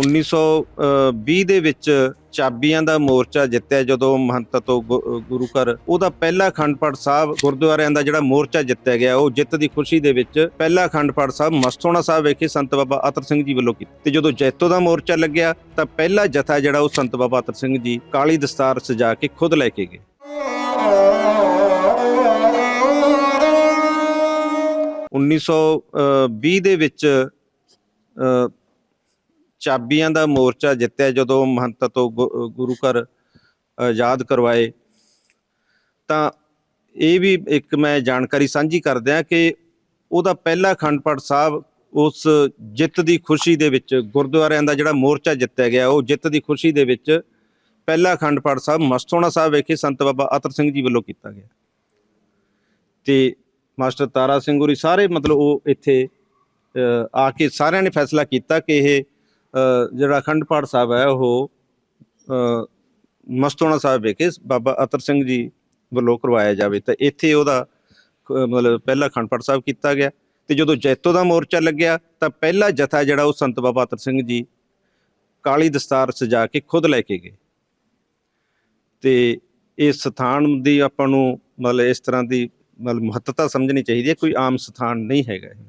1920 ਦੇ ਵਿੱਚ ਚਾਬੀਆਂ ਦਾ ਮੋਰਚਾ ਜਿੱਤਿਆ ਜਦੋਂ ਮਹੰਤ ਤੋਂ ਗੁ- ਗੁਰੂ ਘਰ। ਉਹਦਾ ਪਹਿਲਾ ਅਖੰਡ ਪਾਠ ਸਾਹਿਬ ਗੁਰਦੁਆਰਿਆਂ ਦਾ ਜਿਹੜਾ ਮੋਰਚਾ ਜਿੱਤਿਆ ਗਿਆ, ਉਹ ਜਿੱਤ ਦੀ ਖੁਸ਼ੀ ਦੇ ਵਿੱਚ ਪਹਿਲਾ ਅਖੰਡ ਪਾਠ ਸਾਹਿਬ ਮਸਤੋਣਾ ਸਾਹਿਬ ਵਿਖੇ ਸੰਤ ਬਾਬਾ ਅਤਰ ਸਿੰਘ ਜੀ ਵੱਲੋਂ ਕੀਤਾ। ਤੇ ਜਦੋਂ ਜੈਤੋ ਦਾ ਮੋਰਚਾ ਲੱਗਿਆ, ਤਾਂ ਪਹਿਲਾ ਜਥਾ ਜਿਹੜਾ ਉਹ ਸੰਤ ਬਾਬਾ ਅਤਰ ਸਿੰਘ ਜੀ ਕਾਲੀ ਦਸਤਾਰ ਸਜਾ ਕੇ ਖੁਦ ਲੈ ਕੇ ਗਏ। 1920 ਦੇ ਵਿੱਚ ਚਾਬੀਆਂ ਦਾ ਮੋਰਚਾ ਜਿੱਤਿਆ ਜਦੋਂ ਮਹੰਤ ਤੋਂ ਗੁ- ਗੁਰੂ ਘਰ ਆਜ਼ਾਦ ਕਰਵਾਏ। ਤਾਂ ਇਹ ਵੀ ਇੱਕ ਮੈਂ ਜਾਣਕਾਰੀ ਸਾਂਝੀ ਕਰਦਿਆਂ ਕਿ ਉਹਦਾ ਪਹਿਲਾ ਅਖੰਡ ਪਾਠ ਸਾਹਿਬ ਉਸ ਜਿੱਤ ਦੀ ਖੁਸ਼ੀ ਦੇ ਵਿੱਚ ਗੁਰਦੁਆਰਿਆਂ ਦਾ ਜਿਹੜਾ ਮੋਰਚਾ ਜਿੱਤਿਆ ਗਿਆ, ਉਹ ਜਿੱਤ ਦੀ ਖੁਸ਼ੀ ਦੇ ਵਿੱਚ ਪਹਿਲਾ ਅਖੰਡ ਪਾਠ ਸਾਹਿਬ ਮਸਤੋਣਾ ਸਾਹਿਬ ਵਿਖੇ ਸੰਤ ਬਾਬਾ ਅਤਰ ਸਿੰਘ ਜੀ ਵੱਲੋਂ ਕੀਤਾ ਗਿਆ। ਤੇ ਮਾਸਟਰ ਤਾਰਾ ਸਿੰਘ ਹੋਰੀ ਸਾਰੇ ਮਤਲਬ ਉਹ ਇੱਥੇ ਆ ਕੇ ਸਾਰਿਆਂ ਨੇ ਫੈਸਲਾ ਕੀਤਾ ਕਿ ਇਹ ਜਿਹੜਾ ਅਖੰਡ ਪਾਠ ਸਾਹਿਬ ਹੈ, ਉਹ ਮਸਤੋਣਾ ਸਾਹਿਬ ਵਿਖੇ ਬਾਬਾ ਅਤਰ ਸਿੰਘ ਜੀ ਵੱਲੋਂ ਕਰਵਾਇਆ ਜਾਵੇ। ਤਾਂ ਇੱਥੇ ਉਹਦਾ ਮਤਲਬ ਪਹਿਲਾ ਅਖੰਡ ਪਾਠ ਸਾਹਿਬ ਕੀਤਾ ਗਿਆ। ਤੇ ਜਦੋਂ ਜੈਤੋ ਦਾ ਮੋਰਚਾ ਲੱਗਿਆ, ਤਾਂ ਪਹਿਲਾ ਜਥਾ ਜਿਹੜਾ ਉਹ ਸੰਤ ਬਾਬਾ ਅਤਰ ਸਿੰਘ ਜੀ ਕਾਲੀ ਦਸਤਾਰ ਸਜਾ ਕੇ ਖੁਦ ਲੈ ਕੇ ਗਏ। ਤੇ ਇਹ ਸਥਾਨ ਦੀ ਆਪਾਂ ਨੂੰ ਮਤਲਬ ਇਸ ਤਰ੍ਹਾਂ ਦੀ ਮਤਲਬ ਮਹੱਤਤਾ ਸਮਝਣੀ ਚਾਹੀਦੀ ਹੈ, ਕੋਈ ਆਮ ਸਥਾਨ ਨਹੀਂ ਹੈਗਾ ਇਹ।